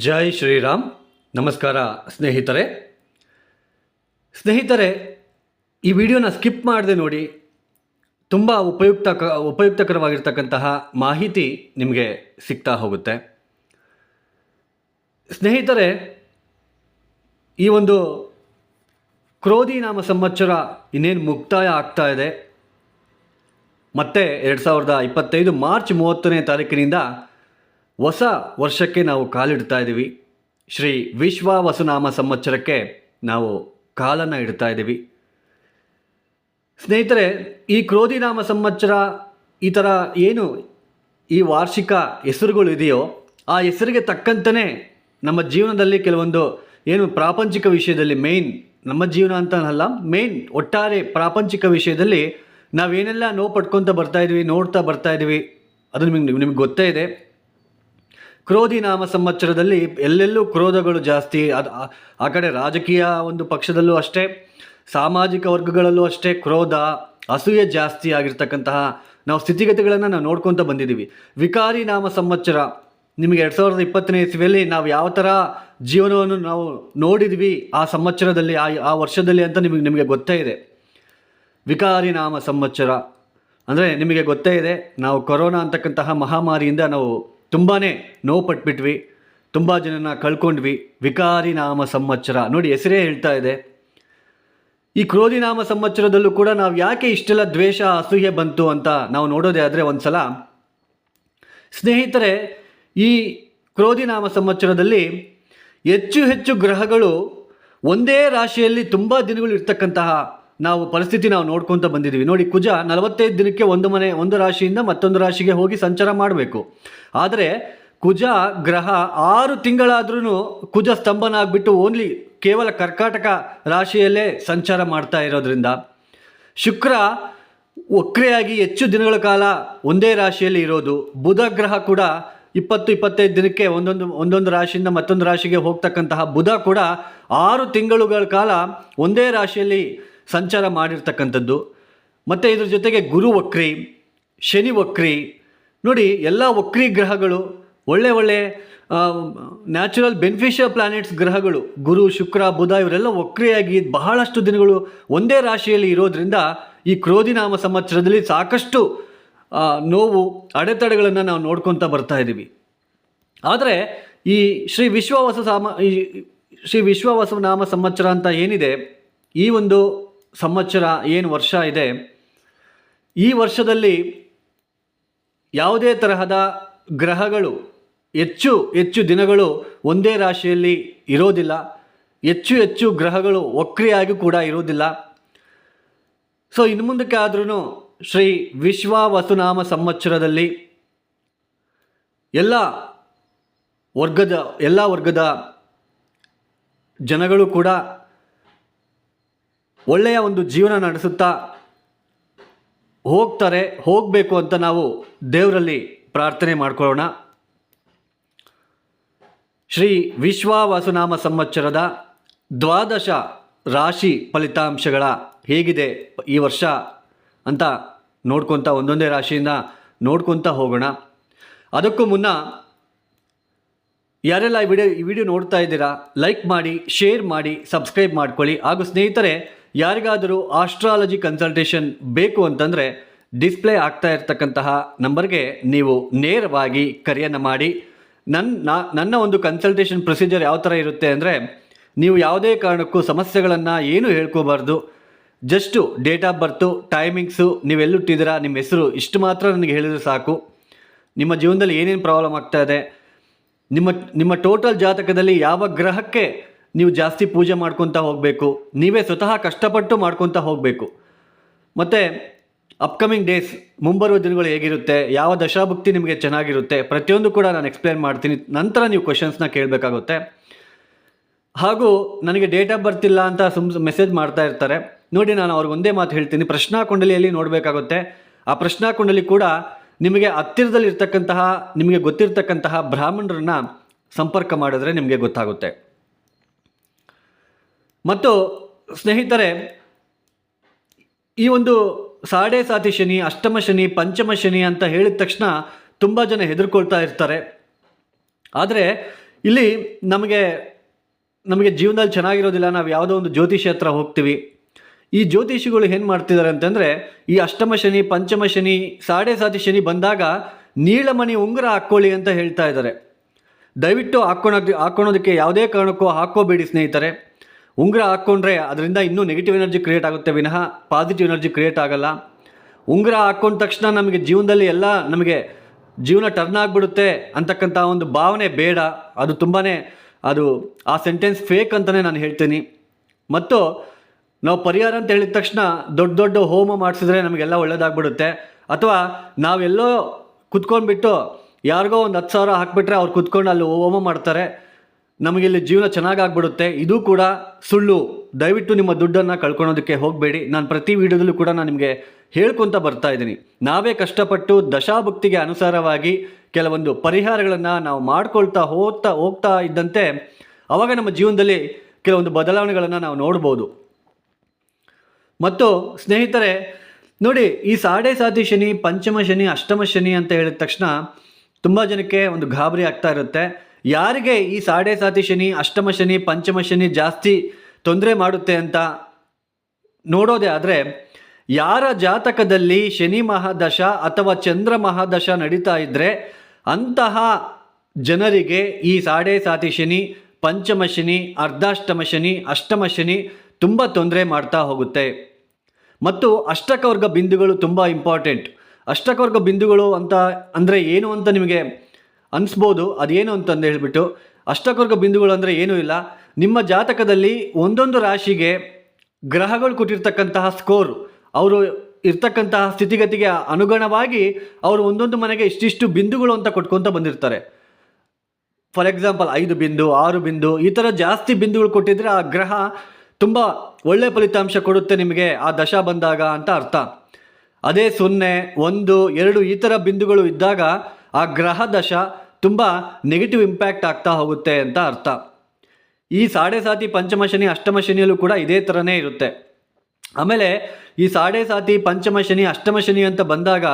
ಜೈ ಶ್ರೀರಾಮ್. ನಮಸ್ಕಾರ ಸ್ನೇಹಿತರೆ. ಸ್ನೇಹಿತರೆ, ಈ ವಿಡಿಯೋನ ಸ್ಕಿಪ್ ಮಾಡದೆ ನೋಡಿ. ತುಂಬ ಉಪಯುಕ್ತ ಉಪಯುಕ್ತಕರವಾಗಿರ್ತಕ್ಕಂತಹ ಮಾಹಿತಿ ನಿಮಗೆ ಸಿಗ್ತಾ ಹೋಗುತ್ತೆ. ಸ್ನೇಹಿತರೆ, ಈ ಒಂದು ಕ್ರೋಧಿ ನಾಮ ಸಂವತ್ಸರ ಇನ್ನೇನು ಮುಕ್ತಾಯ ಆಗ್ತಾ ಇದೆ. ಮತ್ತೆ ಎರಡು ಸಾವಿರದ ಇಪ್ಪತ್ತೈದು ಮಾರ್ಚ್ ಮೂವತ್ತನೇ ತಾರೀಕಿನಿಂದ ಹೊಸ ವರ್ಷಕ್ಕೆ ನಾವು ಕಾಲಿಡ್ತಾ ಇದ್ದೀವಿ. ಶ್ರೀ ವಿಶ್ವ ವಸುನಾಮ ಸಂವತ್ಸರಕ್ಕೆ ನಾವು ಕಾಲನ್ನು ಇಡ್ತಾ ಇದ್ದೀವಿ. ಸ್ನೇಹಿತರೆ, ಈ ಕ್ರೋಧಿನಾಮ ಸಂವತ್ಸರ ಈ ಥರ ಏನು ಈ ವಾರ್ಷಿಕ ಹೆಸರುಗಳು ಇದೆಯೋ, ಆ ಹೆಸರಿಗೆ ತಕ್ಕಂತನೇ ನಮ್ಮ ಜೀವನದಲ್ಲಿ ಕೆಲವೊಂದು ಏನು ಪ್ರಾಪಂಚಿಕ ವಿಷಯದಲ್ಲಿ ಮೇಯ್ನ್ ನಮ್ಮ ಜೀವನ ಅಂತ ಅಲ್ಲ ಮೇಯ್ನ್ ಒಟ್ಟಾರೆ ಪ್ರಾಪಂಚಿಕ ವಿಷಯದಲ್ಲಿ ನಾವೇನೆಲ್ಲ ನೋವು ಪಡ್ಕೊತ ಬರ್ತಾ ಇದ್ವಿ ನೋಡ್ತಾ ಬರ್ತಾ ಇದ್ವಿ ಅದು ನಿಮಗೆ ನಿಮಗೆ ಗೊತ್ತೇ ಇದೆ. ಕ್ರೋಧಿ ನಾಮ ಸಂವತ್ಸರದಲ್ಲಿ ಎಲ್ಲೆಲ್ಲೂ ಕ್ರೋಧಗಳು ಜಾಸ್ತಿ. ಅದು ಆ- ಕಡೆ ರಾಜಕೀಯ ಒಂದು ಪಕ್ಷದಲ್ಲೂ ಅಷ್ಟೇ, ಸಾಮಾಜಿಕ ವರ್ಗಗಳಲ್ಲೂ ಅಷ್ಟೇ ಕ್ರೋಧ, ಅಸೂಯೆ ಜಾಸ್ತಿ ಆಗಿರ್ತಕ್ಕಂತಹ ನಾವು ಸ್ಥಿತಿಗತಿಗಳನ್ನು ನಾವು ನೋಡ್ಕೊತ ಬಂದಿದ್ದೀವಿ. ವಿಕಾರಿ ನಾಮ ಸಂವತ್ಸರ, ನಿಮಗೆ ಎರಡು ಸಾವಿರದ ಇಪ್ಪತ್ತನೇ ಇಸ್ವಿಯಲ್ಲಿ ನಾವು ಯಾವ ಥರ ಜೀವನವನ್ನು ನಾವು ನೋಡಿದ್ವಿ ಆ ಸಂವತ್ಸರದಲ್ಲಿ, ಆ ಆ ವರ್ಷದಲ್ಲಿ ಅಂತ ನಿಮಗೆ ನಿಮಗೆ ಗೊತ್ತೇ ಇದೆ. ವಿಕಾರಿ ನಾಮ ಸಂವತ್ಸರ, ಅಂದರೆ ನಿಮಗೆ ಗೊತ್ತೇ ಇದೆ, ನಾವು ಕೊರೋನಾ ಅಂತಕ್ಕಂತಹ ಮಹಾಮಾರಿಯಿಂದ ನಾವು ತುಂಬಾ ನೋವು ಪಟ್ಬಿಟ್ವಿ, ತುಂಬ ಜನನ ಕಳ್ಕೊಂಡ್ವಿ. ವಿಕಾರಿ ನಾಮ ಸಂವತ್ಸರ. ನೋಡಿ, ಹೆಸರೇ ಹೇಳ್ತಾ ಇದೆ. ಈ ಕ್ರೋಧಿ ನಾಮ ಸಂವತ್ಸರದಲ್ಲೂ ಕೂಡ ನಾವು ಯಾಕೆ ಇಷ್ಟೆಲ್ಲ ದ್ವೇಷ, ಅಸೂಯೆ ಬಂತು ಅಂತ ನಾವು ನೋಡೋದೇ ಆದರೆ ಒಂದು ಸಲ ಸ್ನೇಹಿತರೆ, ಈ ಕ್ರೋಧಿ ನಾಮ ಸಂವತ್ಸರದಲ್ಲಿ ಹೆಚ್ಚು ಹೆಚ್ಚು ಗ್ರಹಗಳು ಒಂದೇ ರಾಶಿಯಲ್ಲಿ ತುಂಬ ದಿನಗಳು ಇರ್ತಕ್ಕಂತಹ ನಾವು ಪರಿಸ್ಥಿತಿ ನಾವು ನೋಡ್ಕೊತ ಬಂದಿದ್ದೀವಿ. ನೋಡಿ, ಕುಜ ನಲವತ್ತೈದು ದಿನಕ್ಕೆ ಒಂದು ಮನೆ, ಒಂದು ರಾಶಿಯಿಂದ ಮತ್ತೊಂದು ರಾಶಿಗೆ ಹೋಗಿ ಸಂಚಾರ ಮಾಡಬೇಕು. ಆದರೆ ಕುಜ ಗ್ರಹ ಆರು ತಿಂಗಳಾದ್ರೂ ಕುಜ ಸ್ತಂಭನ ಆಗಿಬಿಟ್ಟು ಓನ್ಲಿ ಕೇವಲ ಕರ್ಕಾಟಕ ರಾಶಿಯಲ್ಲೇ ಸಂಚಾರ ಮಾಡ್ತಾ ಇರೋದ್ರಿಂದ ಶುಕ್ರ ವಕ್ರೆಯಾಗಿ ಹೆಚ್ಚು ದಿನಗಳ ಕಾಲ ಒಂದೇ ರಾಶಿಯಲ್ಲಿ ಇರೋದು. ಬುಧ ಗ್ರಹ ಕೂಡ ಇಪ್ಪತ್ತು, ಇಪ್ಪತ್ತೈದು ದಿನಕ್ಕೆ ಒಂದೊಂದು ಒಂದೊಂದು ರಾಶಿಯಿಂದ ಮತ್ತೊಂದು ರಾಶಿಗೆ ಹೋಗ್ತಕ್ಕಂತಹ ಬುಧ ಕೂಡ ಆರು ತಿಂಗಳುಗಳ ಕಾಲ ಒಂದೇ ರಾಶಿಯಲ್ಲಿ ಸಂಚಾರ ಮಾಡಿರ್ತಕ್ಕಂಥದ್ದು. ಮತ್ತು ಇದ್ರ ಜೊತೆಗೆ ಗುರು ವಕ್ರಿ, ಶನಿ ವಕ್ರಿ, ನೋಡಿ ಎಲ್ಲ ವಕ್ರಿ ಗ್ರಹಗಳು, ಒಳ್ಳೆ ಒಳ್ಳೆ ನ್ಯಾಚುರಲ್ ಬೆನಿಫಿಷಿಯಲ್ ಪ್ಲಾನೆಟ್ಸ್ ಗ್ರಹಗಳು, ಗುರು, ಶುಕ್ರ, ಬುಧ ಇವರೆಲ್ಲ ವಕ್ರಿಯಾಗಿ ಬಹಳಷ್ಟು ದಿನಗಳು ಒಂದೇ ರಾಶಿಯಲ್ಲಿ ಇರೋದರಿಂದ ಈ ಕ್ರೋಧಿನಾಮ ಸಂವತ್ಸರದಲ್ಲಿ ಸಾಕಷ್ಟು ನೋವು, ಅಡೆತಡೆಗಳನ್ನು ನಾವು ನೋಡ್ಕೊತಾ ಬರ್ತಾ ಇದ್ದೀವಿ ಆದರೆ ಈ ಶ್ರೀ ವಿಶ್ವವಾಸ ಸಾಮ, ಈ ಶ್ರೀ ವಿಶ್ವವಾಸ ನಾಮ ಸಂವತ್ಸರ ಅಂತ ಏನಿದೆ, ಈ ಒಂದು ಸಂವತ್ಸರ ಏನು ವರ್ಷ ಇದೆ, ಈ ವರ್ಷದಲ್ಲಿ ಯಾವುದೇ ತರಹದ ಗ್ರಹಗಳು ಹೆಚ್ಚು ಹೆಚ್ಚು ದಿನಗಳು ಒಂದೇ ರಾಶಿಯಲ್ಲಿ ಇರೋದಿಲ್ಲ. ಹೆಚ್ಚು ಹೆಚ್ಚು ಗ್ರಹಗಳು ವಕ್ರಿಯಾಗಿ ಕೂಡ ಇರೋದಿಲ್ಲ. ಸೊ ಇನ್ನು ಮುಂದಕ್ಕೆ ಆದ್ರೂ ಶ್ರೀ ವಿಶ್ವ ವಸುನಾಮ ಸಂವತ್ಸರದಲ್ಲಿ ಎಲ್ಲ ವರ್ಗದ ಎಲ್ಲ ವರ್ಗದ ಜನಗಳು ಕೂಡ ಒಳ್ಳೆಯ ಒಂದು ಜೀವನ ನಡೆಸುತ್ತಾ ಹೋಗ್ತಾರೆ, ಹೋಗಬೇಕು ಅಂತ ನಾವು ದೇವರಲ್ಲಿ ಪ್ರಾರ್ಥನೆ ಮಾಡಿಕೊಳ್ಳೋಣ. ಶ್ರೀ ವಿಶ್ವ ವಸುನಾಮ ಸಂವತ್ಸರದ ದ್ವಾದಶ ರಾಶಿ ಫಲಿತಾಂಶಗಳ ಹೇಗಿದೆ ಈ ವರ್ಷ ಅಂತ ನೋಡ್ಕೊತ ಒಂದೊಂದೇ ರಾಶಿಯಿಂದ ನೋಡ್ಕೊತ ಹೋಗೋಣ. ಅದಕ್ಕೂ ಮುನ್ನ ಯಾರೆಲ್ಲ ಈ ವಿಡಿಯೋ ಈ ವಿಡಿಯೋ ನೋಡ್ತಾ ಇದ್ದೀರಾ, ಲೈಕ್ ಮಾಡಿ, ಶೇರ್ ಮಾಡಿ, ಸಬ್ಸ್ಕ್ರೈಬ್ ಮಾಡ್ಕೊಳ್ಳಿ. ಹಾಗೂ ಸ್ನೇಹಿತರೆ ಯಾರಿಗಾದರೂ ಆಸ್ಟ್ರಾಲಜಿ ಕನ್ಸಲ್ಟೇಷನ್ ಬೇಕು ಅಂತಂದರೆ ಡಿಸ್ಪ್ಲೇ ಆಗ್ತಾ ಇರ್ತಕ್ಕಂತಹ ನಂಬರ್ಗೆ ನೀವು ನೇರವಾಗಿ ಕರೆಯನ್ನು ಮಾಡಿ. ನನ್ನ ನನ್ನ ಒಂದು ಕನ್ಸಲ್ಟೇಷನ್ ಪ್ರೊಸೀಜರ್ ಯಾವ ಥರ ಇರುತ್ತೆ ಅಂದರೆ ನೀವು ಯಾವುದೇ ಕಾರಣಕ್ಕೂ ಸಮಸ್ಯೆಗಳನ್ನು ಏನು ಹೇಳ್ಕೋಬಾರ್ದು. Just date of birth timings ನೀವೆಲ್ಲುಟ್ಟಿದ್ದೀರಾ ನಿಮ್ಮ ಹೆಸರು ಇಷ್ಟು ಮಾತ್ರ ನನಗೆ ಹೇಳಿದರೆ ಸಾಕು. ನಿಮ್ಮ ಜೀವನದಲ್ಲಿ ಏನೇನು ಪ್ರಾಬ್ಲಮ್ ಆಗ್ತಾ ಇದೆ? ನಿಮ್ಮ ನಿಮ್ಮ ಟೋಟಲ್ ಜಾತಕದಲ್ಲಿ ಯಾವ ಗ್ರಹಕ್ಕೆ ನೀವು ಜಾಸ್ತಿ ಪೂಜೆ ಮಾಡ್ಕೊತಾ ಹೋಗಬೇಕು, ನೀವೇ ಸ್ವತಃ ಕಷ್ಟಪಟ್ಟು ಮಾಡ್ಕೊತ ಹೋಗಬೇಕು. ಮತ್ತು ಅಪ್ಕಮಿಂಗ್ ಡೇಸ್ ಮುಂಬರುವ ದಿನಗಳು ಹೇಗಿರುತ್ತೆ, ಯಾವ ದಶಾಭುಕ್ತಿ ನಿಮಗೆ ಚೆನ್ನಾಗಿರುತ್ತೆ, ಪ್ರತಿಯೊಂದು ಕೂಡ ನಾನು ಎಕ್ಸ್ಪ್ಲೇನ್ ಮಾಡ್ತೀನಿ. ನಂತರ ನೀವು ಕ್ವಶನ್ಸ್ನ ಕೇಳಬೇಕಾಗುತ್ತೆ. ಹಾಗೂ ನನಗೆ ಡೇಟ್ ಆಫ್ ಬರ್ತ್ ಅಂತ ಸುಮ್ ಮೆಸೇಜ್ ಮಾಡ್ತಾ ಇರ್ತಾರೆ. ನೋಡಿ ನಾನು ಅವ್ರಿಗೆ ಒಂದೇ ಮಾತು ಹೇಳ್ತೀನಿ. ಪ್ರಶ್ನಾ ಕುಂಡಲಿಯಲ್ಲಿ ನೋಡಬೇಕಾಗುತ್ತೆ. ಆ ಪ್ರಶ್ನಾ ಕುಂಡಲಿ ಕೂಡ ನಿಮಗೆ ಹತ್ತಿರದಲ್ಲಿರ್ತಕ್ಕಂತಹ, ನಿಮಗೆ ಗೊತ್ತಿರ್ತಕ್ಕಂತಹ ಬ್ರಾಹ್ಮಣರನ್ನ ಸಂಪರ್ಕ ಮಾಡಿದ್ರೆ ನಿಮಗೆ ಗೊತ್ತಾಗುತ್ತೆ. ಮತ್ತು ಸ್ನೇಹಿತರೆ, ಈ ಒಂದು ಸಾಡೆ ಸಾತಿ ಶನಿ, ಅಷ್ಟಮ ಶನಿ, ಪಂಚಮ ಶನಿ ಅಂತ ಹೇಳಿದ ತಕ್ಷಣ ತುಂಬ ಜನ ಹೆದರ್ಕೊಳ್ತಾ ಇರ್ತಾರೆ. ಆದರೆ ಇಲ್ಲಿ ನಮಗೆ ನಮಗೆ ಜೀವನದಲ್ಲಿ ಚೆನ್ನಾಗಿರೋದಿಲ್ಲ, ನಾವು ಯಾವುದೋ ಒಂದು ಜ್ಯೋತಿಷಿ ಹತ್ರ ಹೋಗ್ತೀವಿ. ಈ ಜ್ಯೋತಿಷಿಗಳು ಏನು ಮಾಡ್ತಿದ್ದಾರೆ ಅಂತಂದರೆ, ಈ ಅಷ್ಟಮ ಶನಿ, ಪಂಚಮ ಶನಿ, ಸಾಡೆ ಸಾತಿ ಶನಿ ಬಂದಾಗ ನೀಳಮಣಿ ಉಂಗುರ ಹಾಕ್ಕೊಳ್ಳಿ ಅಂತ ಹೇಳ್ತಾ ಇದ್ದಾರೆ. ದಯವಿಟ್ಟು ಹಾಕ್ಕೊಳೋದು, ಹಾಕ್ಕೊಳೋದಕ್ಕೆ ಯಾವುದೇ ಕಾರಣಕ್ಕೂ ಹಾಕ್ಕೋಬೇಡಿ ಸ್ನೇಹಿತರೆ. ಉಂಗುರ ಹಾಕ್ಕೊಂಡ್ರೆ ಅದರಿಂದ ಇನ್ನೂ ನೆಗೆಟಿವ್ ಎನರ್ಜಿ ಕ್ರಿಯೇಟ್ ಆಗುತ್ತೆ ವಿನಃ ಪಾಸಿಟಿವ್ ಎನರ್ಜಿ ಕ್ರಿಯೇಟ್ ಆಗಲ್ಲ. ಉಂಗುರ ಹಾಕ್ಕೊಂಡ ತಕ್ಷಣ ನಮಗೆ ಜೀವನದಲ್ಲಿ ಎಲ್ಲ ನಮಗೆ ಜೀವನ ಟರ್ನ್ ಆಗಿಬಿಡುತ್ತೆ ಅಂತಕ್ಕಂಥ ಒಂದು ಭಾವನೆ ಬೇಡ. ಅದು ತುಂಬಾ ಅದು ಆ ಸೆಂಟೆನ್ಸ್ ಫೇಕ್ ಅಂತಲೇ ನಾನು ಹೇಳ್ತೀನಿ. ಮತ್ತು ನಾವು ಪರಿಹಾರ ಅಂತ ಹೇಳಿದ ತಕ್ಷಣ ದೊಡ್ಡ ದೊಡ್ಡ ಹೋಮ ಮಾಡಿಸಿದ್ರೆ ನಮಗೆಲ್ಲ ಒಳ್ಳೇದಾಗ್ಬಿಡುತ್ತೆ. ಅಥವಾ ನಾವೆಲ್ಲೋ ಕುತ್ಕೊಂಡ್ಬಿಟ್ಟು ಯಾರಿಗೋ ಒಂದು ಹತ್ತು ಸಾವಿರ ಹಾಕ್ಬಿಟ್ರೆ ಅವ್ರು ಕುತ್ಕೊಂಡು ಅಲ್ಲಿ ಹೋಮ ಮಾಡ್ತಾರೆ. ನಮಗಿಲ್ಲಿ ಜೀವನ ಚೆನ್ನಾಗಾಗ್ಬಿಡುತ್ತೆ. ಇದು ಕೂಡ ಸುಳ್ಳು. ದಯವಿಟ್ಟು ನಿಮ್ಮ ದುಡ್ಡನ್ನು ಕಳ್ಕೊಳೋದಕ್ಕೆ ಹೋಗಬೇಡಿ. ನಾನು ಪ್ರತಿ ವಿಡಿಯೋದಲ್ಲೂ ಕೂಡ ನಾನು ನಿಮಗೆ ಹೇಳ್ಕೊತ ಬರ್ತಾ ಇದ್ದೀನಿ. ನಾವೇ ಕಷ್ಟಪಟ್ಟು ದಶಾಭಕ್ತಿಗೆ ಅನುಸಾರವಾಗಿ ಕೆಲವೊಂದು ಪರಿಹಾರಗಳನ್ನು ನಾವು ಮಾಡ್ಕೊಳ್ತಾ ಹೋಗ್ತಾ ಹೋಗ್ತಾ ಇದ್ದಂತೆ ಅವಾಗ ನಮ್ಮ ಜೀವನದಲ್ಲಿ ಕೆಲವೊಂದು ಬದಲಾವಣೆಗಳನ್ನು ನಾವು ನೋಡ್ಬೋದು. ಮತ್ತು ಸ್ನೇಹಿತರೆ, ನೋಡಿ, ಈ ಸಾಡೆ ಸಾತಿ ಶನಿ, ಪಂಚಮ ಶನಿ, ಅಷ್ಟಮ ಶನಿ ಅಂತ ಹೇಳಿದ ತಕ್ಷಣ ತುಂಬ ಜನಕ್ಕೆ ಒಂದು ಗಾಬರಿ ಆಗ್ತಾ ಇರುತ್ತೆ. ಯಾರಿಗೆ ಈ ಸಾಡೆ ಸಾತಿ ಶನಿ, ಅಷ್ಟಮ ಶನಿ, ಪಂಚಮ ಶನಿ ಜಾಸ್ತಿ ತೊಂದರೆ ಮಾಡುತ್ತೆ ಅಂತ ನೋಡೋದೇ ಆದರೆ ಯಾರ ಜಾತಕದಲ್ಲಿ ಶನಿ ಮಹಾದಶ ಅಥವಾ ಚಂದ್ರ ಮಹಾದಶ ನಡೀತಾ ಇದ್ದರೆ ಅಂತಹ ಜನರಿಗೆ ಈ ಸಾಡೆ ಸಾತಿ ಶನಿ, ಪಂಚಮ ಶನಿ, ಅರ್ಧಾಷ್ಟಮ ಶನಿ, ಅಷ್ಟಮ ಶನಿ ತುಂಬ ತೊಂದರೆ ಮಾಡ್ತಾ ಹೋಗುತ್ತೆ. ಮತ್ತು ಅಷ್ಟಕವರ್ಗ ಬಿಂದುಗಳು ತುಂಬ ಇಂಪಾರ್ಟೆಂಟ್ ಅಷ್ಟಕವರ್ಗ ಬಿಂದುಗಳು ಅಂತ ಅಂದರೆ ಏನು ಅಂತ ನಿಮಗೆ ಅನಿಸ್ಬೋದು, ಅದೇನು ಅಂತಂದು ಹೇಳಿಬಿಟ್ಟು, ಅಷ್ಟಕರ್ಗ ಬಿಂದುಗಳು ಅಂದರೆ ಏನೂ ಇಲ್ಲ. ನಿಮ್ಮ ಜಾತಕದಲ್ಲಿ ಒಂದೊಂದು ರಾಶಿಗೆ ಗ್ರಹಗಳು ಕೊಟ್ಟಿರ್ತಕ್ಕಂತಹ ಸ್ಕೋರ್ ಅವರು ಇರ್ತಕ್ಕಂತಹ ಸ್ಥಿತಿಗತಿಗೆ ಅನುಗುಣವಾಗಿ ಅವರು ಒಂದೊಂದು ಮನೆಗೆ ಇಷ್ಟಿಷ್ಟು ಬಿಂದುಗಳು ಅಂತ ಕೊಟ್ಕೊತ ಬಂದಿರ್ತಾರೆ. ಫಾರ್ ಎಕ್ಸಾಂಪಲ್ ಐದು ಬಿಂದು, ಆರು ಬಿಂದು, ಈ ಥರ ಜಾಸ್ತಿ ಬಿಂದುಗಳು ಕೊಟ್ಟಿದ್ರೆ ಆ ಗ್ರಹ ತುಂಬ ಒಳ್ಳೆ ಫಲಿತಾಂಶ ಕೊಡುತ್ತೆ ನಿಮಗೆ, ಆ ದಶ ಬಂದಾಗ ಅಂತ ಅರ್ಥ. ಅದೇ ಸೊನ್ನೆ, ಒಂದು, ಎರಡು ಈ ಥರ ಬಿಂದುಗಳು ಇದ್ದಾಗ ಆ ಗ್ರಹ ದಶ ತುಂಬ ನೆಗೆಟಿವ್ ಇಂಪ್ಯಾಕ್ಟ್ ಆಗ್ತಾ ಹೋಗುತ್ತೆ ಅಂತ ಅರ್ಥ. ಈ ಸಾಡೆ ಸಾತಿ ಪಂಚಮ ಶನಿ ಅಷ್ಟಮ ಶನಿಯಲ್ಲೂ ಕೂಡ ಇದೇ ಥರನೇ ಇರುತ್ತೆ. ಆಮೇಲೆ ಈ ಸಾಡೆ ಸಾತಿ ಪಂಚಮ ಶನಿ ಅಷ್ಟಮ ಶನಿ ಅಂತ ಬಂದಾಗ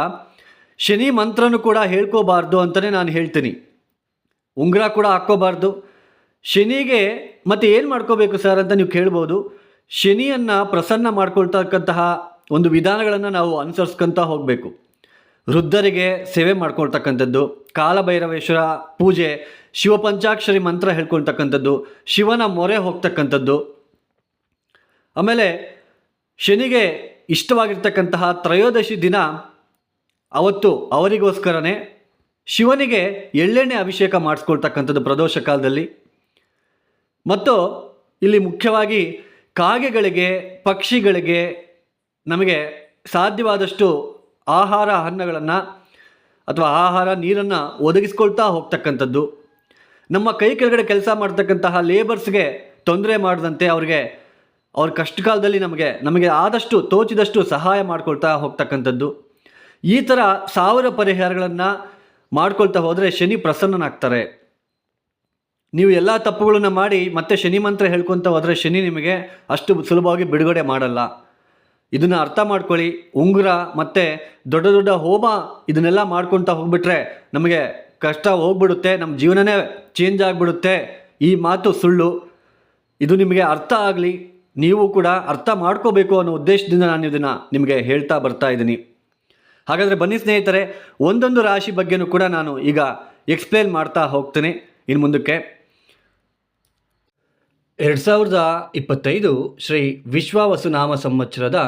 ಶನಿ ಮಂತ್ರನೂ ಕೂಡ ಹೇಳ್ಕೋಬಾರ್ದು ಅಂತಲೇ ನಾನು ಹೇಳ್ತೀನಿ. ಉಂಗುರ ಕೂಡ ಹಾಕ್ಕೋಬಾರ್ದು. ಶನಿಗೆ ಮತ್ತೆ ಏನು ಮಾಡ್ಕೋಬೇಕು ಸರ್ ಅಂತ ನೀವು ಕೇಳ್ಬೋದು. ಶನಿಯನ್ನು ಪ್ರಸನ್ನ ಮಾಡ್ಕೊಳ್ತಕ್ಕಂತಹ ಒಂದು ವಿಧಾನಗಳನ್ನು ನಾವು ಅನುಸರಿಸ್ಕೊಂತ ಹೋಗಬೇಕು. ವೃದ್ಧರಿಗೆ ಸೇವೆ ಮಾಡ್ಕೊಳ್ತಕ್ಕಂಥದ್ದು, ಕಾಲಭೈರವೇಶ್ವರ ಪೂಜೆ, ಶಿವಪಂಚಾಕ್ಷರಿ ಮಂತ್ರ ಹೇಳ್ಕೊಳ್ತಕ್ಕಂಥದ್ದು, ಶಿವನ ಮೊರೆ ಹೋಗ್ತಕ್ಕಂಥದ್ದು. ಆಮೇಲೆ ಶನಿಗೆ ಇಷ್ಟವಾಗಿರ್ತಕ್ಕಂತಹ ತ್ರಯೋದಶಿ ದಿನ ಅವತ್ತು ಅವರಿಗೋಸ್ಕರನೇ ಶಿವನಿಗೆ ಎಳ್ಳೆಣ್ಣೆ ಅಭಿಷೇಕ ಮಾಡಿಸ್ಕೊಳ್ತಕ್ಕಂಥದ್ದು ಪ್ರದೋಷ ಕಾಲದಲ್ಲಿ. ಮತ್ತು ಇಲ್ಲಿ ಮುಖ್ಯವಾಗಿ ಕಾಗೆಗಳಿಗೆ, ಪಕ್ಷಿಗಳಿಗೆ ನಮಗೆ ಸಾಧ್ಯವಾದಷ್ಟು ಆಹಾರ ಅನ್ನಗಳನ್ನು ಅಥವಾ ಆಹಾರ ನೀರನ್ನು ಒದಗಿಸ್ಕೊಳ್ತಾ ಹೋಗ್ತಕ್ಕಂಥದ್ದು. ನಮ್ಮ ಕೈ ಕೆಳಗಡೆ ಕೆಲಸ ಮಾಡ್ತಕ್ಕಂತಹ ಲೇಬರ್ಸ್ಗೆ ತೊಂದರೆ ಮಾಡದಂತೆ ಅವ್ರಿಗೆ ಅವ್ರ ಕಷ್ಟ ಕಾಲದಲ್ಲಿ ನಮಗೆ ನಮಗೆ ಆದಷ್ಟು ತೋಚಿದಷ್ಟು ಸಹಾಯ ಮಾಡ್ಕೊಳ್ತಾ ಹೋಗ್ತಕ್ಕಂಥದ್ದು. ಈ ಥರ ಸಾವಿರ ಪರಿಹಾರಗಳನ್ನು ಮಾಡ್ಕೊಳ್ತಾ ಹೋದರೆ ಶನಿ ಪ್ರಸನ್ನನಾಗ್ತಾರೆ. ನೀವು ಎಲ್ಲ ತಪ್ಪುಗಳನ್ನು ಮಾಡಿ ಮತ್ತೆ ಶನಿ ಮಂತ್ರ ಹೇಳ್ಕೊತ ಹೋದರೆ ಶನಿ ನಿಮಗೆ ಅಷ್ಟು ಸುಲಭವಾಗಿ ಬಿಡುಗಡೆ ಮಾಡಲ್ಲ. ಇದನ್ನು ಅರ್ಥ ಮಾಡ್ಕೊಳ್ಳಿ. ಉಂಗುರ ಮತ್ತು ದೊಡ್ಡ ದೊಡ್ಡ ಹೋಮ ಇದನ್ನೆಲ್ಲ ಮಾಡ್ಕೊತಾ ಹೋಗ್ಬಿಟ್ರೆ ನಮಗೆ ಕಷ್ಟ ಹೋಗ್ಬಿಡುತ್ತೆ ನಮ್ಮ ಜೀವನನೇ ಚೇಂಜ್ ಆಗಿಬಿಡುತ್ತೆ. ಈ ಮಾತು ಸುಳ್ಳು. ಇದು ನಿಮಗೆ ಅರ್ಥ ಆಗಲಿ. ನೀವು ಕೂಡ ಅರ್ಥ ಮಾಡ್ಕೋಬೇಕು ಅನ್ನೋ ಉದ್ದೇಶದಿಂದ ನಾನು ಇದನ್ನು ನಿಮಗೆ ಹೇಳ್ತಾ ಬರ್ತಾ ಇದ್ದೀನಿ. ಹಾಗಾದರೆ ಬನ್ನಿ ಸ್ನೇಹಿತರೆ, ಒಂದೊಂದು ರಾಶಿ ಬಗ್ಗೆನೂ ಕೂಡ ನಾನು ಈಗ ಎಕ್ಸ್ಪ್ಲೇನ್ ಮಾಡ್ತಾ ಹೋಗ್ತೀನಿ. ಇನ್ನು ಮುಂದಕ್ಕೆ ಎರಡು ಸಾವಿರದ ಇಪ್ಪತ್ತೈದು ಶ್ರೀ ವಿಶ್ವಾವಸುನಾಮ ಸಂವತ್ಸರದ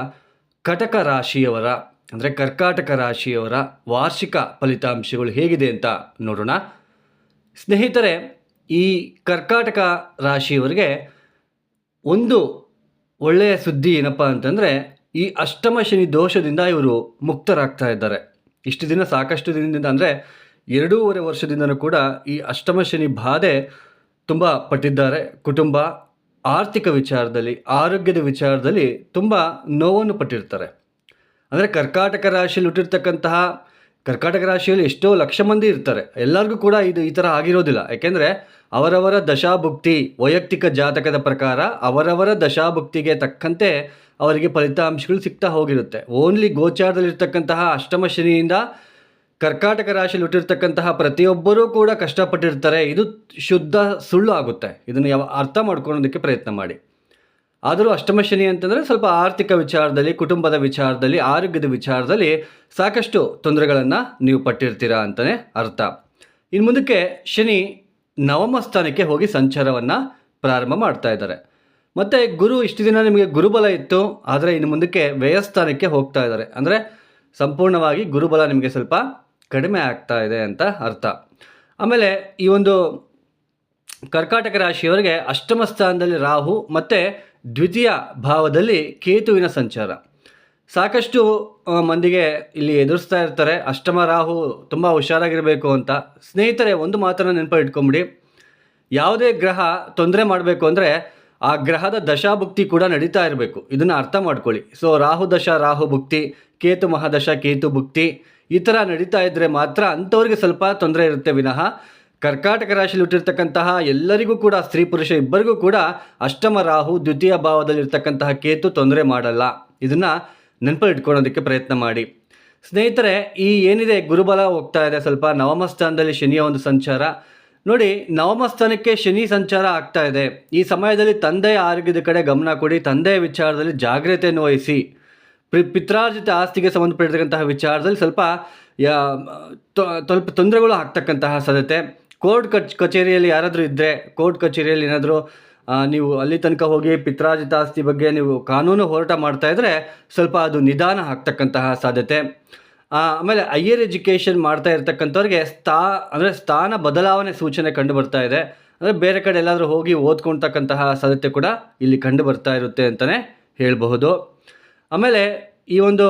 ಕಟಕ ರಾಶಿಯವರ, ಅಂದರೆ ಕರ್ಕಾಟಕ ರಾಶಿಯವರ ವಾರ್ಷಿಕ ಫಲಿತಾಂಶಗಳು ಹೇಗಿದೆ ಅಂತ ನೋಡೋಣ. ಸ್ನೇಹಿತರೆ, ಈ ಕರ್ಕಾಟಕ ರಾಶಿಯವರಿಗೆ ಒಂದು ಒಳ್ಳೆಯ ಸುದ್ದಿ ಏನಪ್ಪ ಅಂತಂದರೆ, ಈ ಅಷ್ಟಮ ಶನಿ ದೋಷದಿಂದ ಇವರು ಮುಕ್ತರಾಗ್ತಾ ಇದ್ದಾರೆ. ಇಷ್ಟು ದಿನ ಸಾಕಷ್ಟು ದಿನದಿಂದ ಅಂದರೆ ಎರಡೂವರೆ ವರ್ಷದಿಂದನೂ ಕೂಡ ಈ ಅಷ್ಟಮ ಶನಿ ಬಾಧೆ ತುಂಬ ಪಟ್ಟಿದ್ದಾರೆ. ಕುಟುಂಬ ಆರ್ಥಿಕ ವಿಚಾರದಲ್ಲಿ, ಆರೋಗ್ಯದ ವಿಚಾರದಲ್ಲಿ ತುಂಬ ನೋವನ್ನು ಪಟ್ಟಿರ್ತಾರೆ. ಅಂದರೆ ಕರ್ಕಾಟಕ ರಾಶಿಯಲ್ಲಿ ಹುಟ್ಟಿರ್ತಕ್ಕಂತಹ, ಕರ್ಕಾಟಕ ರಾಶಿಯಲ್ಲಿ ಎಷ್ಟೋ ಲಕ್ಷ ಮಂದಿ ಇರ್ತಾರೆ. ಎಲ್ಲರಿಗೂ ಕೂಡ ಇದು ಈ ಥರ ಆಗಿರೋದಿಲ್ಲ. ಯಾಕೆಂದರೆ ಅವರವರ ದಶಾಭುಕ್ತಿ ವೈಯಕ್ತಿಕ ಜಾತಕದ ಪ್ರಕಾರ ಅವರವರ ದಶಾಭುಕ್ತಿಗೆ ತಕ್ಕಂತೆ ಅವರಿಗೆ ಫಲಿತಾಂಶಗಳು ಸಿಗ್ತಾ ಹೋಗಿರುತ್ತೆ. ಓನ್ಲಿ ಗೋಚಾರದಲ್ಲಿರ್ತಕ್ಕಂತಹ ಅಷ್ಟಮ ಶನಿಯಿಂದ ಕರ್ಕಾಟಕ ರಾಶಿಯಲ್ಲಿ ಹುಟ್ಟಿರ್ತಕ್ಕಂತಹ ಪ್ರತಿಯೊಬ್ಬರೂ ಕೂಡ ಕಷ್ಟಪಟ್ಟಿರ್ತಾರೆ. ಇದು ಶುದ್ಧ ಸುಳ್ಳು ಆಗುತ್ತೆ. ಇದನ್ನು ಯಾವ ಅರ್ಥ ಮಾಡ್ಕೊಳ್ಳೋದಕ್ಕೆ ಪ್ರಯತ್ನ ಮಾಡಿ. ಆದರೂ ಅಷ್ಟಮ ಶನಿ ಅಂತಂದರೆ ಸ್ವಲ್ಪ ಆರ್ಥಿಕ ವಿಚಾರದಲ್ಲಿ, ಕುಟುಂಬದ ವಿಚಾರದಲ್ಲಿ, ಆರೋಗ್ಯದ ವಿಚಾರದಲ್ಲಿ ಸಾಕಷ್ಟು ತೊಂದರೆಗಳನ್ನು ನೀವು ಪಟ್ಟಿರ್ತೀರಾ ಅಂತಲೇ ಅರ್ಥ. ಇನ್ನು ಮುಂದಕ್ಕೆ ಶನಿ ನವಮ ಸ್ಥಾನಕ್ಕೆ ಹೋಗಿ ಸಂಚಾರವನ್ನು ಪ್ರಾರಂಭ ಮಾಡ್ತಾ ಇದ್ದಾರೆ. ಮತ್ತು ಗುರು ಇಷ್ಟು ದಿನ ನಿಮಗೆ ಗುರುಬಲ ಇತ್ತು, ಆದರೆ ಇನ್ನು ಮುಂದಕ್ಕೆ ವ್ಯಯಸ್ಥಾನಕ್ಕೆ ಹೋಗ್ತಾ ಇದ್ದಾರೆ. ಅಂದರೆ ಸಂಪೂರ್ಣವಾಗಿ ಗುರುಬಲ ನಿಮಗೆ ಸ್ವಲ್ಪ ಕಡಿಮೆ ಆಗ್ತಾ ಇದೆ ಅಂತ ಅರ್ಥ. ಆಮೇಲೆ ಈ ಒಂದು ಕರ್ಕಾಟಕ ರಾಶಿಯವರಿಗೆ ಅಷ್ಟಮ ಸ್ಥಾನದಲ್ಲಿ ರಾಹು ಮತ್ತು ದ್ವಿತೀಯ ಭಾವದಲ್ಲಿ ಕೇತುವಿನ ಸಂಚಾರ. ಸಾಕಷ್ಟು ಮಂದಿಗೆ ಇಲ್ಲಿ ಎದುರಿಸ್ತಾ ಇರ್ತಾರೆ. ಅಷ್ಟಮ ರಾಹು ತುಂಬ ಹುಷಾರಾಗಿರಬೇಕು ಅಂತ. ಸ್ನೇಹಿತರೆ, ಒಂದು ಮಾತನ್ನು ನೆನಪು ಇಟ್ಕೊಂಬಿಡಿ ಯಾವುದೇ ಗ್ರಹ ತೊಂದರೆ ಮಾಡಬೇಕು ಅಂದರೆ ಆ ಗ್ರಹದ ದಶಾಭುಕ್ತಿ ಕೂಡ ನಡೀತಾ ಇರಬೇಕು. ಇದನ್ನು ಅರ್ಥ ಮಾಡ್ಕೊಳ್ಳಿ. ಸೊ, ರಾಹು ದಶ, ರಾಹು ಭುಕ್ತಿ, ಕೇತು ಮಹಾದಶ, ಕೇತು ಭುಕ್ತಿ ಈ ಥರ ನಡೀತಾ ಇದ್ದರೆ ಮಾತ್ರ ಅಂಥವ್ರಿಗೆ ಸ್ವಲ್ಪ ತೊಂದರೆ ಇರುತ್ತೆ ವಿನಃ. ಕರ್ಕಾಟಕ ರಾಶಿಯಲ್ಲಿ ಹುಟ್ಟಿರ್ತಕ್ಕಂತಹ ಎಲ್ಲರಿಗೂ ಕೂಡ, ಸ್ತ್ರೀ ಪುರುಷ ಇಬ್ಬರಿಗೂ ಕೂಡ ಅಷ್ಟಮ ರಾಹು ದ್ವಿತೀಯ ಭಾವದಲ್ಲಿರ್ತಕ್ಕಂತಹ ಕೇತು ತೊಂದರೆ ಮಾಡಲ್ಲ. ಇದನ್ನು ನೆನಪಲ್ಲಿ ಇಟ್ಕೊಳ್ಳೋದಕ್ಕೆ ಪ್ರಯತ್ನ ಮಾಡಿ. ಸ್ನೇಹಿತರೆ, ಈ ಏನಿದೆ, ಗುರುಬಲ ಹೋಗ್ತಾ ಇದೆ ಸ್ವಲ್ಪ. ನವಮ ಸ್ಥಾನದಲ್ಲಿ ಶನಿಯ ಒಂದು ಸಂಚಾರ. ನೋಡಿ, ನವಮ ಸ್ಥಾನಕ್ಕೆ ಶನಿ ಸಂಚಾರ ಆಗ್ತಾ ಇದೆ. ಈ ಸಮಯದಲ್ಲಿ ತಂದೆಯ ಆರೋಗ್ಯದ ಕಡೆ ಗಮನ ಕೊಡಿ. ತಂದೆಯ ವಿಚಾರದಲ್ಲಿ ಜಾಗ್ರತೆಯನ್ನು ವಹಿಸಿ. ಪಿತ್ರಾರ್ಜಿತ ಆಸ್ತಿಗೆ ಸಂಬಂಧಪಟ್ಟಿರ್ತಕ್ಕಂತಹ ವಿಚಾರದಲ್ಲಿ ಸ್ವಲ್ಪ ಸ್ವಲ್ಪ ತೊಂದರೆಗಳು ಆಗ್ತಕ್ಕಂತಹ ಸಾಧ್ಯತೆ. ಕೋರ್ಟ್ ಕಚ್, ಕಚೇರಿಯಲ್ಲಿ ಯಾರಾದರೂ ಇದ್ದರೆ ಕೋರ್ಟ್ ಕಚೇರಿಯಲ್ಲಿ ಏನಾದರೂ ನೀವು ಅಲ್ಲಿ ತನಕ ಹೋಗಿ ಪಿತ್ರಾರ್ಜಿತ ಆಸ್ತಿ ಬಗ್ಗೆ ನೀವು ಕಾನೂನು ಹೋರಾಟ ಮಾಡ್ತಾ ಇದ್ದರೆ ಸ್ವಲ್ಪ ಅದು ನಿಧಾನ ಆಗ್ತಕ್ಕಂತಹ ಸಾಧ್ಯತೆ. ಆಮೇಲೆ ಹೈಯರ್ ಎಜುಕೇಷನ್ ಮಾಡ್ತಾ ಇರ್ತಕ್ಕಂಥವ್ರಿಗೆ ಸ್ಥಾ, ಅಂದರೆ ಸ್ಥಾನ ಬದಲಾವಣೆ ಸೂಚನೆ ಕಂಡು ಬರ್ತಾ ಇದೆ. ಅಂದರೆ ಬೇರೆ ಕಡೆ ಎಲ್ಲಾದರೂ ಹೋಗಿ ಓದ್ಕೊಳ್ತಕ್ಕಂತಹ ಸಾಧ್ಯತೆ ಕೂಡ ಇಲ್ಲಿ ಕಂಡು ಬರ್ತಾ ಇರುತ್ತೆ ಅಂತಲೇ ಹೇಳಬಹುದು. ಆಮೇಲೆ ಈ ಒಂದು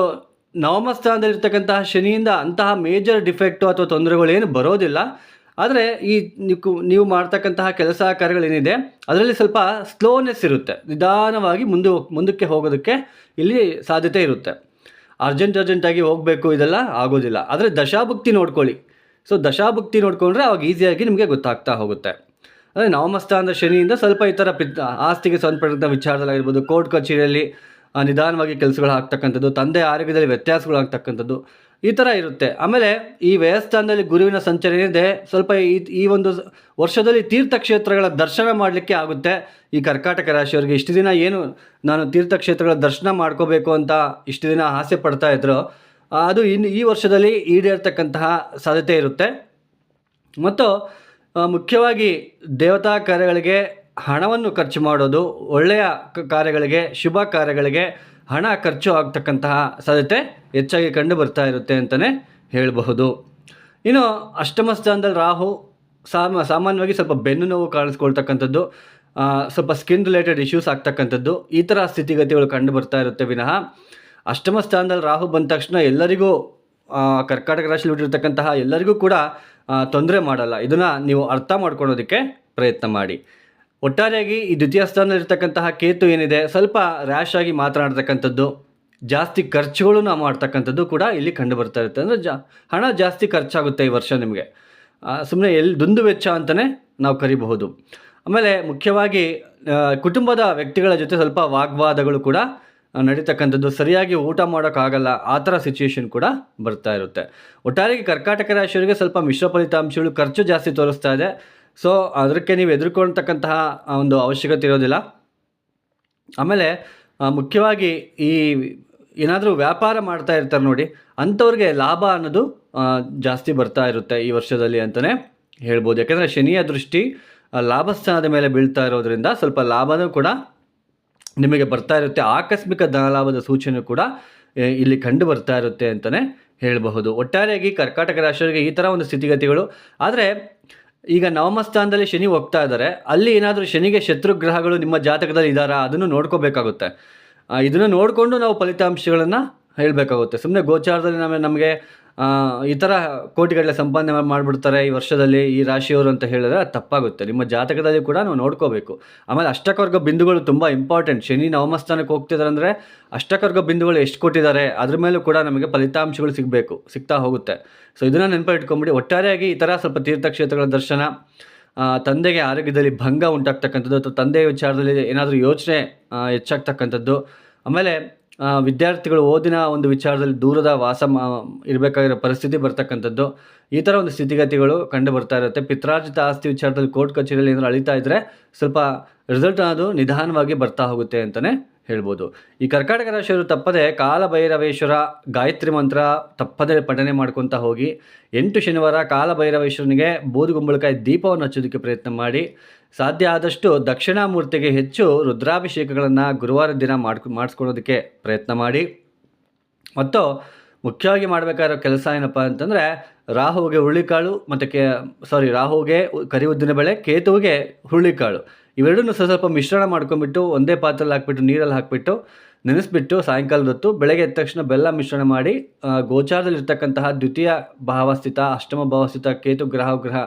ನವಮ ಸ್ಥಾನದಲ್ಲಿರ್ತಕ್ಕಂತಹ ಶನಿಯಿಂದ ಅಂತಹ ಮೇಜರ್ ಡಿಫೆಕ್ಟು ಅಥವಾ ತೊಂದರೆಗಳು ಏನು ಬರೋದಿಲ್ಲ. ಆದರೆ ಈ ನೀವು ಮಾಡ್ತಕ್ಕಂತಹ ಕೆಲಸ ಕಾರ್ಯಗಳೇನಿದೆ, ಅದರಲ್ಲಿ ಸ್ವಲ್ಪ ಸ್ಲೋನೆಸ್ ಇರುತ್ತೆ. ನಿಧಾನವಾಗಿ ಮುಂದೆ ಮುಂದಕ್ಕೆ ಹೋಗೋದಕ್ಕೆ ಇಲ್ಲಿ ಸಾಧ್ಯತೆ ಇರುತ್ತೆ. ಅರ್ಜೆಂಟ್ ಅರ್ಜೆಂಟಾಗಿ ಹೋಗಬೇಕು ಇದೆಲ್ಲ ಆಗೋದಿಲ್ಲ. ಆದರೆ ದಶಾಭುಕ್ತಿ ನೋಡ್ಕೊಳ್ಳಿ. ಸೊ ದಶಾಭುಕ್ತಿ ನೋಡಿಕೊಂಡ್ರೆ ಅವಾಗ ಈಸಿಯಾಗಿ ನಿಮಗೆ ಗೊತ್ತಾಗ್ತಾ ಹೋಗುತ್ತೆ. ಅಂದರೆ ನವಮಸ್ಥಾನದ ಶನಿಯಿಂದ ಸ್ವಲ್ಪ ಈ ಥರ ಪಿತ್, ಆಸ್ತಿಗೆ ಸಂಬಂಧಪಟ್ಟಂಥ ವಿಚಾರದಲ್ಲಾಗಿರ್ಬೋದು ಕೋರ್ಟ್ ಕಚೇರಿಯಲ್ಲಿ ನಿಧಾನವಾಗಿ ಕೆಲಸಗಳು ಆಗ್ತಕ್ಕಂಥದ್ದು, ತಂದೆ ಆರೋಗ್ಯದಲ್ಲಿ ವ್ಯತ್ಯಾಸಗಳು ಆಗ್ತಕ್ಕಂಥದ್ದು, ಈ ಥರ ಇರುತ್ತೆ. ಆಮೇಲೆ ಈ ವ್ಯಯಸ್ಥಾನದಲ್ಲಿ ಗುರುವಿನ ಸಂಚಾರ ಏನಿದೆ ಸ್ವಲ್ಪ ಈ ಈ ಒಂದು ವರ್ಷದಲ್ಲಿ ತೀರ್ಥಕ್ಷೇತ್ರಗಳ ದರ್ಶನ ಮಾಡಲಿಕ್ಕೆ ಆಗುತ್ತೆ. ಈ ಕರ್ಕಾಟಕ ರಾಶಿಯವರಿಗೆ ಇಷ್ಟು ದಿನ ಏನು ನಾನು ತೀರ್ಥಕ್ಷೇತ್ರಗಳ ದರ್ಶನ ಮಾಡ್ಕೋಬೇಕು ಅಂತ ಇಷ್ಟು ದಿನ ಆಸೆ ಪಡ್ತಾ ಇದ್ರು. ಅದು ಇನ್ನು ಈ ವರ್ಷದಲ್ಲಿ ಈಡೇರ್ತಕ್ಕಂತಹ ಸಾಧ್ಯತೆ ಇರುತ್ತೆ. ಮತ್ತು ಮುಖ್ಯವಾಗಿ ದೇವತಾ ಕಾರ್ಯಗಳಿಗೆ ಹಣವನ್ನು ಖರ್ಚು ಮಾಡೋದು ಒಳ್ಳೆಯ ಕಾರ್ಯಗಳಿಗೆ, ಶುಭ ಕಾರ್ಯಗಳಿಗೆ ಹಣ ಖರ್ಚು ಆಗ್ತಕ್ಕಂತಹ ಸಾಧ್ಯತೆ ಹೆಚ್ಚಾಗಿ ಕಂಡು ಬರ್ತಾ ಇರುತ್ತೆ ಅಂತಲೇ ಹೇಳಬಹುದು. ಇನ್ನು ಅಷ್ಟಮ ಸ್ಥಾನದಲ್ಲಿ ರಾಹು ಸಾಮ, ಸಾಮಾನ್ಯವಾಗಿ ಸ್ವಲ್ಪ ಬೆನ್ನು ನೋವು ಕಾಣಿಸ್ಕೊಳ್ತಕ್ಕಂಥದ್ದು ಸ್ವಲ್ಪ ಸ್ಕಿನ್ ರಿಲೇಟೆಡ್ ಇಶ್ಯೂಸ್ ಆಗ್ತಕ್ಕಂಥದ್ದು, ಈ ಥರ ಸ್ಥಿತಿಗತಿಗಳು ಕಂಡು ಬರ್ತಾ ಇರುತ್ತೆ ವಿನಃ. ಅಷ್ಟಮ ಸ್ಥಾನದಲ್ಲಿ ರಾಹು ಬಂದ ತಕ್ಷಣ ಎಲ್ಲರಿಗೂ ಕರ್ಕಾಟಕ ರಾಶಿಯಲ್ಲಿ ಹುಟ್ಟಿರ್ತಕ್ಕಂತಹ ಎಲ್ಲರಿಗೂ ಕೂಡ ತೊಂದರೆ ಮಾಡಲ್ಲ. ಇದನ್ನು ನೀವು ಅರ್ಥ ಮಾಡ್ಕೊಳ್ಳೋದಕ್ಕೆ ಪ್ರಯತ್ನ ಮಾಡಿ. ಒಟ್ಟಾರೆಯಾಗಿ ಈ ದ್ವಿತೀಯ ಸ್ಥಾನದಲ್ಲಿರ್ತಕ್ಕಂತಹ ಕೇತು ಏನಿದೆ, ಸ್ವಲ್ಪ ರ್ಯಾಶ್ ಆಗಿ ಮಾತನಾಡ್ತಕ್ಕಂಥದ್ದು, ಜಾಸ್ತಿ ಖರ್ಚುಗಳು ನಾವು ಮಾಡ್ತಕ್ಕಂಥದ್ದು ಕೂಡ ಇಲ್ಲಿ ಕಂಡು ಬರ್ತಾ ಇರುತ್ತೆ. ಅಂದರೆ ಜಾ, ಹಣ ಜಾಸ್ತಿ ಖರ್ಚಾಗುತ್ತೆ ಈ ವರ್ಷ ನಿಮಗೆ. ಸುಮ್ಮನೆ ಎಲ್ಲಿ ದುಂದು ವೆಚ್ಚ ಅಂತಲೇ ನಾವು ಕರಿಬಹುದು. ಆಮೇಲೆ ಮುಖ್ಯವಾಗಿ ಕುಟುಂಬದ ವ್ಯಕ್ತಿಗಳ ಜೊತೆ ಸ್ವಲ್ಪ ವಾಗ್ವಾದಗಳು ಕೂಡ ನಡೀತಕ್ಕಂಥದ್ದು. ಸರಿಯಾಗಿ ಊಟ ಮಾಡೋಕ್ಕಾಗಲ್ಲ, ಆ ಥರ ಸಿಚುಯೇಷನ್ ಕೂಡ ಬರ್ತಾ ಇರುತ್ತೆ. ಒಟ್ಟಾರೆಗೆ ಕರ್ಕಾಟಕ ರಾಶಿಯವರಿಗೆ ಸ್ವಲ್ಪ ಮಿಶ್ರ ಫಲಿತಾಂಶಗಳು ಖರ್ಚು ಜಾಸ್ತಿ ತೋರಿಸ್ತಾ ಇದೆ. ಸೊ ಅದಕ್ಕೆ ನೀವು ಎದುರ್ಕೊಳ್ತಕ್ಕಂತಹ ಒಂದು ಅವಶ್ಯಕತೆ ಇರೋದಿಲ್ಲ. ಆಮೇಲೆ ಮುಖ್ಯವಾಗಿ ಈ ಏನಾದರೂ ವ್ಯಾಪಾರ ಮಾಡ್ತಾ ಇರ್ತಾರೆ ನೋಡಿ, ಅಂಥವ್ರಿಗೆ ಲಾಭ ಅನ್ನೋದು ಜಾಸ್ತಿ ಬರ್ತಾ ಇರುತ್ತೆ ಈ ವರ್ಷದಲ್ಲಿ ಅಂತಲೇ ಹೇಳ್ಬೋದು. ಯಾಕೆಂದರೆ ಶನಿಯ ದೃಷ್ಟಿ ಲಾಭಸ್ಥಾನದ ಮೇಲೆ ಬೀಳ್ತಾ ಇರೋದ್ರಿಂದ ಸ್ವಲ್ಪ ಲಾಭನೂ ಕೂಡ ನಿಮಗೆ ಬರ್ತಾ ಇರುತ್ತೆ. ಆಕಸ್ಮಿಕ ಧನಲಾಭದ ಸೂಚನೆ ಕೂಡ ಇಲ್ಲಿ ಕಂಡು ಬರ್ತಾ ಇರುತ್ತೆ ಅಂತಲೇ ಹೇಳಬಹುದು. ಒಟ್ಟಾರೆಯಾಗಿ ಕರ್ಕಾಟಕ ರಾಶಿಯವರಿಗೆ ಈ ಥರ ಒಂದು ಸ್ಥಿತಿಗತಿಗಳು. ಆದರೆ ಈಗ ನವಮ ಸ್ಥಾನದಲ್ಲಿ ಶನಿ ಹೋಗ್ತಾ ಇದ್ದಾರೆ. ಅಲ್ಲಿ ಏನಾದರೂ ಶನಿಗೆ ಶತ್ರು ಗ್ರಹಗಳು ನಿಮ್ಮ ಜಾತಕದಲ್ಲಿ ಇದ್ದಾರಾ ಅದನ್ನು ನೋಡ್ಕೋಬೇಕಾಗುತ್ತೆ. ಇದನ್ನು ನೋಡಿಕೊಂಡು ನಾವು ಫಲಿತಾಂಶಗಳನ್ನು ಹೇಳಬೇಕಾಗುತ್ತೆ. ಸುಮ್ಮನೆ ಗೋಚಾರದಲ್ಲಿ ನಮಗೆ ನಮಗೆ ಈ ಥರ ಕೋಟಿಗಟ್ಟಲೆ ಸಂಪಾದನೆ ಮಾಡಿಬಿಡ್ತಾರೆ ಈ ವರ್ಷದಲ್ಲಿ ಈ ರಾಶಿಯವರು ಅಂತ ಹೇಳಿದ್ರೆ ಅದು ತಪ್ಪಾಗುತ್ತೆ. ನಿಮ್ಮ ಜಾತಕದಲ್ಲಿ ಕೂಡ ನಾವು ನೋಡ್ಕೋಬೇಕು. ಆಮೇಲೆ ಅಷ್ಟಕವರ್ಗ ಬಿಂದುಗಳು ತುಂಬ ಇಂಪಾರ್ಟೆಂಟ್ ಶನಿ ನವಮಸ್ಥಾನಕ್ಕೆ ಹೋಗ್ತಿದ್ದಾರೆ ಅಂದರೆ ಅಷ್ಟಕವರ್ಗ ಬಿಂದುಗಳು ಎಷ್ಟು ಕೊಟ್ಟಿದ್ದಾರೆ, ಅದ್ರ ಮೇಲೂ ಕೂಡ ನಮಗೆ ಫಲಿತಾಂಶಗಳು ಸಿಗಬೇಕು, ಸಿಗ್ತಾ ಹೋಗುತ್ತೆ. ಸೊ ಇದನ್ನು ನೆನಪಿಟ್ಕೊಂಬಿಡಿ. ಒಟ್ಟಾರೆಯಾಗಿ ಈ ಥರ ಸ್ವಲ್ಪ ತೀರ್ಥಕ್ಷೇತ್ರಗಳ ದರ್ಶನ ತಂದೆಗೆ ಆರೋಗ್ಯದಲ್ಲಿ ಭಂಗ ಉಂಟಾಗ್ತಕ್ಕಂಥದ್ದು ಅಥವಾ ತಂದೆಯ ವಿಚಾರದಲ್ಲಿ ಏನಾದರೂ ಯೋಚನೆ ಹೆಚ್ಚಾಗ್ತಕ್ಕಂಥದ್ದು. ಆಮೇಲೆ ವಿದ್ಯಾರ್ಥಿಗಳು ಓದಿನ ಒಂದು ವಿಚಾರದಲ್ಲಿ ದೂರದ ವಾಸ ಮಾ, ಇರಬೇಕಾಗಿರೋ ಪರಿಸ್ಥಿತಿ ಬರ್ತಕ್ಕಂಥದ್ದು. ಈ ಥರ ಒಂದು ಸ್ಥಿತಿಗತಿಗಳು ಕಂಡು ಬರ್ತಾ ಇರುತ್ತೆ. ಪಿತ್ರಾರ್ಜಿತ ಆಸ್ತಿ ವಿಚಾರದಲ್ಲಿ ಕೋರ್ಟ್ ಕಚೇರಿಯಲ್ಲಿ ಏನಾದ್ರು ಅಳಿತಾ ಇದ್ದರೆ ಸ್ವಲ್ಪ ರಿಸಲ್ಟ್ ಅನ್ನೋದು ನಿಧಾನವಾಗಿ ಬರ್ತಾ ಹೋಗುತ್ತೆ ಅಂತಲೇ ಹೇಳ್ಬೋದು. ಈ ಕರ್ಕಾಟಕ ರಾಶಿಯವರು ತಪ್ಪದೆ ಕಾಲಭೈರವೇಶ್ವರ ಗಾಯತ್ರಿ ಮಂತ್ರ ತಪ್ಪದೆ ಪಠನೆ ಮಾಡ್ಕೊತಾ ಹೋಗಿ, ಎಂಟು ಶನಿವಾರ ಕಾಲಭೈರವೇಶ್ವರನಿಗೆ ಬೂದುಗುಂಬಳಕಾಯಿ ದೀಪವನ್ನು ಹಚ್ಚೋದಕ್ಕೆ ಪ್ರಯತ್ನ ಮಾಡಿ ಸಾಧ್ಯ ಆದಷ್ಟು ದಕ್ಷಿಣಾಮೂರ್ತಿಗೆ ಹೆಚ್ಚು ರುದ್ರಾಭಿಷೇಕಗಳನ್ನು ಗುರುವಾರ ದಿನ ಮಾಡ್ಕೊ ಮಾಡಿಸ್ಕೊಳೋದಕ್ಕೆ ಪ್ರಯತ್ನ ಮಾಡಿ. ಮತ್ತು ಮುಖ್ಯವಾಗಿ ಮಾಡಬೇಕಾಗಿರೋ ಕೆಲಸ ಏನಪ್ಪ ಅಂತಂದರೆ ರಾಹುವಿಗೆ ಹುರುಳಿಕಾಳು ಮತ್ತು ಕೆ ಸಾರಿ ರಾಹುವಿಗೆ ಕರಿ ಉದ್ದಿನ ಬೆಳೆ, ಕೇತುವಿಗೆ ಹುರುಳಿಕಾಳು. ಇವೆರಡನ್ನೂ ಸ್ವಲ್ಪ ಸ್ವಲ್ಪ ಮಿಶ್ರಣ ಮಾಡ್ಕೊಂಡ್ಬಿಟ್ಟು ಒಂದೇ ಪಾತ್ರೆಯಲ್ಲಿ ಹಾಕ್ಬಿಟ್ಟು, ನೀರಲ್ಲಿ ಹಾಕಿಬಿಟ್ಟು, ನೆನೆಸ್ಬಿಟ್ಟು ಸಾಯಂಕಾಲದ ಹೊತ್ತು ಬೆಳಗ್ಗೆ ಎದ್ದ ತಕ್ಷಣ ಬೆಲ್ಲ ಮಿಶ್ರಣ ಮಾಡಿ ಗೋಚಾರದಲ್ಲಿರ್ತಕ್ಕಂತಹ ದ್ವಿತೀಯ ಭಾವಸ್ಥಿತ, ಅಷ್ಟಮ ಭಾವಸ್ಥಿತ ಕೇತು ಗ್ರಹ ಗ್ರಹ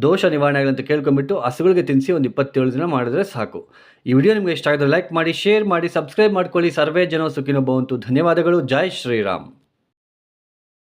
ದೋಷ ನಿವಾರಣೆ ಅಂತ ಕೇಳ್ಕೊಂಬಿಟ್ಟು ಹಸುಗಳಿಗೆ ತಿನ್ನಿಸಿ ಒಂದು ಇಪ್ಪತ್ತೇಳು ದಿನ ಮಾಡಿದ್ರೆ ಸಾಕು. ಈ ವಿಡಿಯೋ ನಿಮಗೆ ಇಷ್ಟ ಆಗಿದ್ರೆ ಲೈಕ್ ಮಾಡಿ ಶೇರ್ ಮಾಡಿ ಸಬ್ಸ್ಕ್ರೈಬ್ ಮಾಡ್ಕೊಳ್ಳಿ. ಸರ್ವೇ ಜನ ಸುಖಿನೊಬ್ಬ ಅಂತೂ ಧನ್ಯವಾದಗಳು. ಜೈ ಶ್ರೀರಾಮ್.